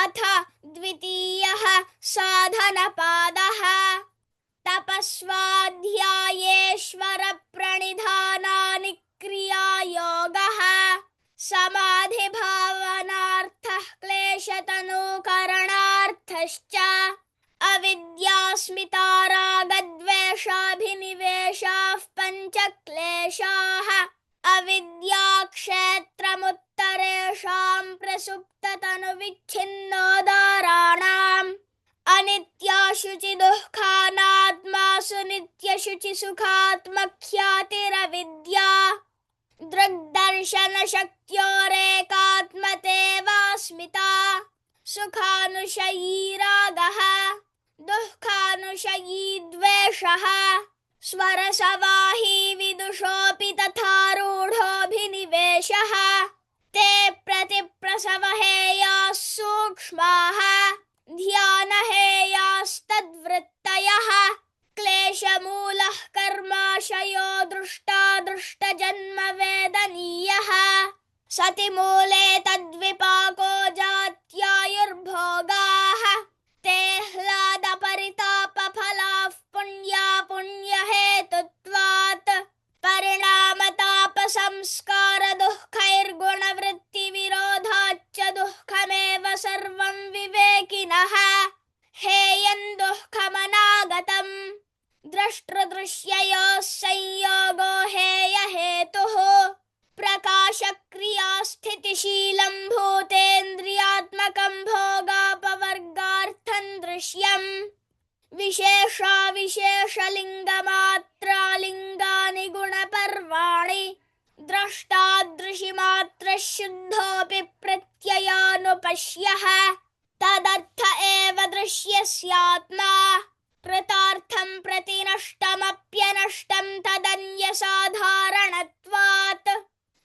अथ द्वितीयः साधनपादः। तपस्वाध्यायेश्वरप्रणिधानानि क्रियायोगः। समाधिभावनार्थः क्लेशतनुकरणार्थश्च। अविद्यास्मितारागद्वेषाभिनिवेशाः पञ्चक्लेशाः। अविद्याक्षेत्रमुत्तरेषां प्रसुप्ततनुविच्छिन्नोदाराणाम्। अनित्याशुचिदुःखानात्मासु नित्यशुचिसुखात्मख्यातिरविद्या दृग्दर्शनशक्त्योरेकात्मतेवास्मिता। सुखानुशयी रागः दुःखानुशयी द्वेषः स्वरसवाही विदुषोऽपि तथा रूढोऽभिनिवेशः। ते प्रतिप्रसवहेयाः सूक्ष्माः ध्यानहेयास्तद्वृत्तयः। क्लेशमूलः कर्माशयो दृष्टा दृष्टजन्म वेदनीयः सति मूले तद्विपाको हेयं दुःखमनागतम् द्रष्टृदृश्ययोः संयोगो हेयहेतुः। प्रकाशक्रियास्थितिशीलं भूतेन्द्रियात्मकं भोगापवर्गार्थं दृश्यम्। विशेषाविशेषलिङ्गमात्रालिङ्गानि गुणपर्वाणि। द्रष्टादृशिमात्रः शुद्धोऽपि प्रत्ययानुपश्यः। तदर्थ एव दृश्यस्यात्मा कृतार्थं प्रति नष्टमप्यनष्टं तदन्यसाधारणत्वात्।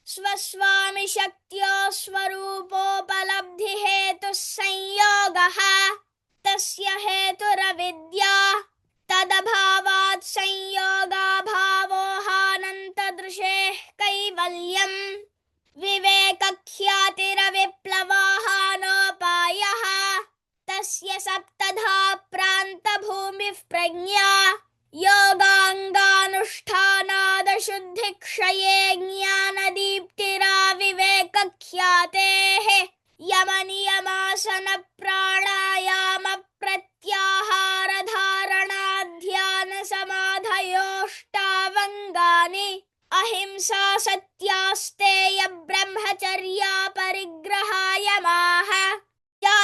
स्वस्वामिशक्त्यो स्वरूपोपलब्धिहेतुः संयोगः, तस्य हेतुरविद्या तदभावात् संयोगाभावोहानन्तदृशेः कैवल्यम्। विवेकख्यातिरविप्लवाहानोपायः तस्य सप्तधा प्रान्तभूमिः प्रज्ञा योगाङ्गानुष्ठानादशुद्धिक्षये ज्ञानदीप्तिराविवेकख्यातेः यमनियमासन प्राणायामप्रत्याहारधारणाध्यानसमाधयोष्टावङ्गानि अहिंसा सत्यास्तेय ब्रह्मचर्या परिग्रहायमाः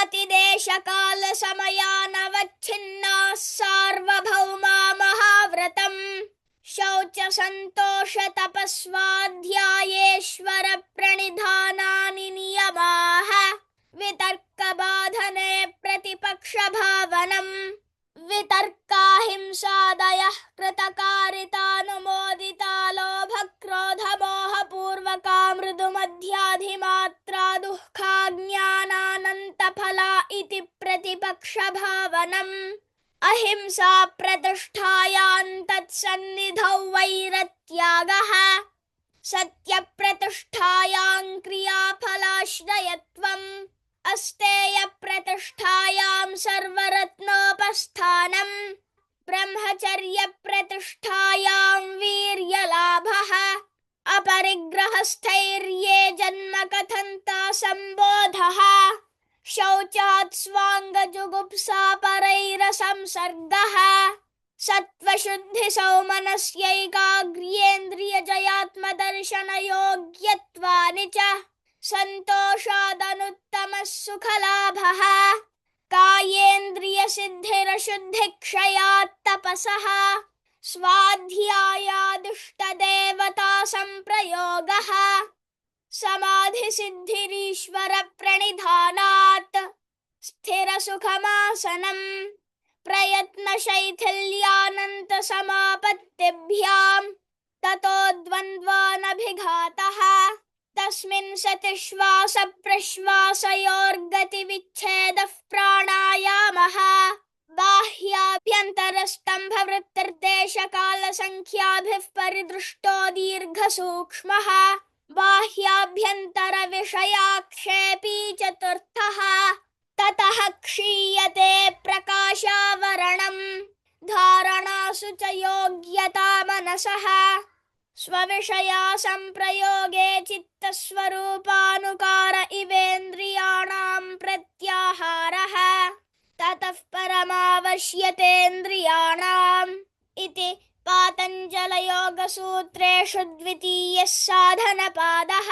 जातिदेशकालसमयानवच्छिन्नाः सार्वभौमा महाव्रतम्। शौच सन्तोष तपस्वाध्यायेश्वर प्रणिधानानि नियमाः। वितर्कबाधने प्रतिपक्षभावनम्। वितर्काहिंसादयः कृतकारितानुमोदिता लोभक्रोधमोहपूर्वका प्रतिपक्षभावनम् अहिंसा प्रतिष्ठायां तत्सन्निधौ वैरत्यागः। सत्यप्रतिष्ठायां क्रियाफलाश्रयत्वम्। अस्तेयप्रतिष्ठायां सर्वरत्नोपस्थानम्। ब्रह्मचर्यप्रतिष्ठायां वीर्यलाभः। अपरिग्रहस्थैर्ये जन्म कथन्ता सम्बोधः। शौचात् स्वाङ्गजुगुप्सा परैरसंसर्गः सत्त्वशुद्धिसौमनस्यैकाग्र्येन्द्रियजयात्मदर्शनयोग्यत्वानि च सन्तोषादनुत्तमः सुखलाभः कायेन्द्रियसिद्धिरशुद्धिक्षयात् तपसः स्वाध्यायादुष्टदेवता सम्प्रयोगः समाधिसिद्धिरीश्वरप्रणिधानात् स्थिरसुखमासनम् प्रयत्नशैथिल्यानन्तसमापत्तिभ्याम् ततो द्वन्द्वानभिघातः तस्मिन् सति श्वासप्रश्वासयोर्गतिविच्छेदः प्राणायामः बाह्याभ्यन्तरस्तम्भवृत्तिर्देशकालसङ्ख्याभिः परिदृष्टो दीर्घसूक्ष्मः बाह्याभ्यन्तरविषयाक्षेपी चतुर्थः, ततः क्षीयते प्रकाशावरणम्। धारणासु च योग्यता मनसः। स्वविषया सम्प्रयोगे चित्तस्वरूपानुकार इवेन्द्रियाणां प्रत्याहारः। ततः परमावश्यतेन्द्रियाणाम् पातञ्जलयोगसूत्रेषु द्वितीयः साधनपादः